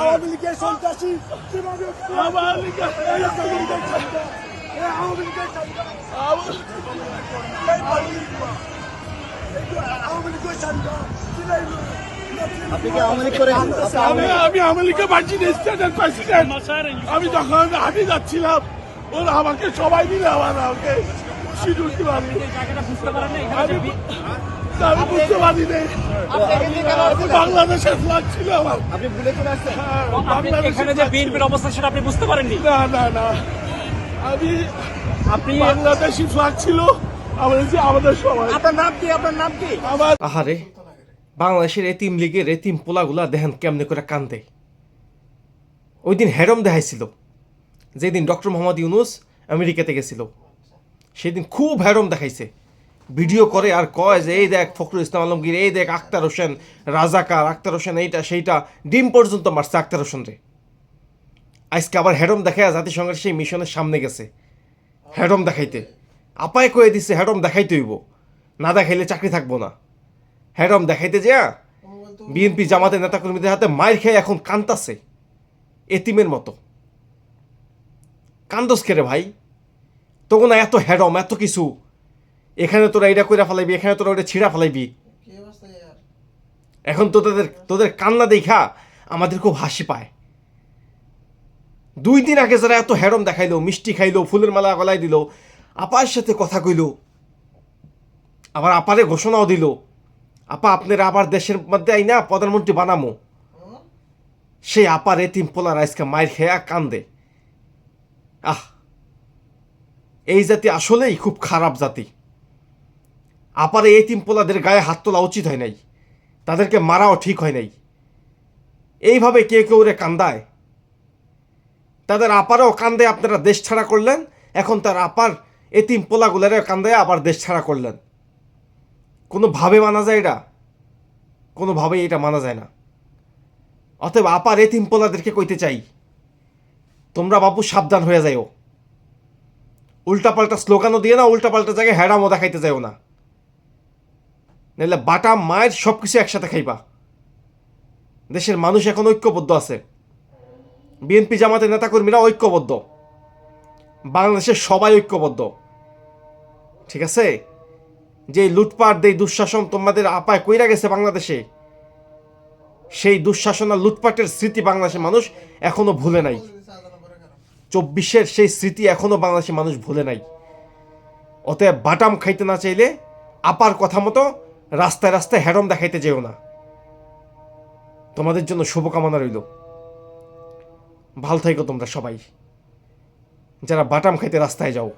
আওয়ামী লীগের আমি সন্ত্রাসী আমি আমি আওয়ামী লীগের পার্টি স্টেটের প্রেসিডেন্ট। আমি তখন হাঁটে যাচ্ছিলাম ওরা আমাকে সবাই মিলে আমার আমাকে সিঁদুর দিল আমি বুঝতে পারি নাই। বাংলাদেশের ফ্লাগ ছিল আমার। আপনি ভুলে চলে আসছেন? হ্যাঁ, আপনি বাংলাদেশের এখানে যে বিএনপির অবস্থা সেটা আপনি বুঝতে পারেননি? না না না। আমি আপনি বাংলাদেশি ফ্লাগ ছিল আমার যে আমাদের সবাই আপনার নাম কি? আপনার নাম কি? আমার আহারে বাংলাদেশের এতিম লীগের এতিম পোলাগুলা দেখেন কেমনে করে কান্দে। ওই দিন হ্যারম দেখাইছিল যেদিন ডক্টর মোহাম্মদ ইউনুস আমেরিকাতে গেছিল। সেদিন খুব হ্যারম দেখাইছে। ভিডিও করে আর কয় যে, এই দেখ ফখরুল ইসলাম আলমগীর, এই দেখ আক্তার হোসেন, রাজাকার আক্তার হোসেন, এইটা, সেইটা, ডিম পর্যন্ত মারছে আক্তার হোসেন রে। আজকে আবার হ্যারম দেখায় জাতিসংঘের সেই মিশনের সামনে গেছে। হ্যারম দেখাইতে। আপায় কয়ে দিছে হ্যারম দেখাইতে হইব। না দেখাইলে চাকরি থাকব না। হ্যারম দেখাইতে যা বিএনপি জামাতের নেতাকর্মীদের হাতে মায়ের খেয়ে এখন কান্তাছে এতিমের মতো। কান্দস কেরে ভাই? তখন এত হ্যারম এত কিছু এখানে তোরা এটা কইরা ফেলাইবি, এখানে তোরা ওটা ছিঁড়া ফেলাইবি। এখন তো তোদের তোদের কান্না দেখা আমাদের খুব হাসি পায়। দুই দিন আগে যারা এত হ্যারম দেখাইলো, মিষ্টি খাইলো, ফুলের মালা গলায় দিল, আপার সাথে কথা কইলো, আবার আপারে ঘোষণাও দিল, আপা আপনারা আবার দেশের মধ্যে আইনা প্রধানমন্ত্রী বানামো। সেই আপার এতিম পোলার আজকে মায়ের খেয়া কান্দে। আহ, এই জাতি আসলেই খুব খারাপ জাতি। আপার এই এতিম পোলাদের গায়ে হাত তোলা উচিত হয় নাই। তাদেরকে মারাও ঠিক হয় নাই। এইভাবে কে কেউ রে কান্দায়? তাদের আপারও কান্দে আপনারা দেশ ছাড়া করলেন, এখন তার আপার এতিম পোলাগুলারে কান্দে আবার দেশ ছাড়া করলেন। কোনোভাবে মানা যায় এটা? কোনোভাবেই এটা মানা যায় না। অতএব আপার এতিম পোলাদেরকে কইতে চাই, তোমরা বাবু সাবধান হয়ে যাইও। উল্টাপাল্টা স্লোগানও দিয়ে না, উল্টাপাল্টা জায়গায় হ্যাডামও দেখাইতে যাইও না। নাহলে বাটা, মায়ের সব কিছু একসাথে খাইবা। দেশের মানুষ এখন ঐক্যবদ্ধ আছে। বিএনপি জামাতের নেতাকর্মীরা ঐক্যবদ্ধ। বাংলাদেশের সবাই ঐক্যবদ্ধ। ঠিক আছে? যে লুটপাট দেই দুঃশাসন তোমাদের আপায় কইরা গেছে বাংলাদেশে, সেই দুঃশাসন আর লুটপাটের স্মৃতি বাংলাদেশের মানুষ এখনও ভুলে নাই। চব্বিশের সেই স্মৃতি এখনও বাংলাদেশের মানুষ ভুলে নাই। অতএব বাটাম খাইতে না চাইলে আপার কথা মতো রাস্তায় রাস্তায় হ্যারম দেখাইতে যেও না। তোমাদের জন্য শুভকামনা রইল। ভালো থাইকো তোমরা সবাই। যারা বাটাম খাইতে রাস্তায় যাও।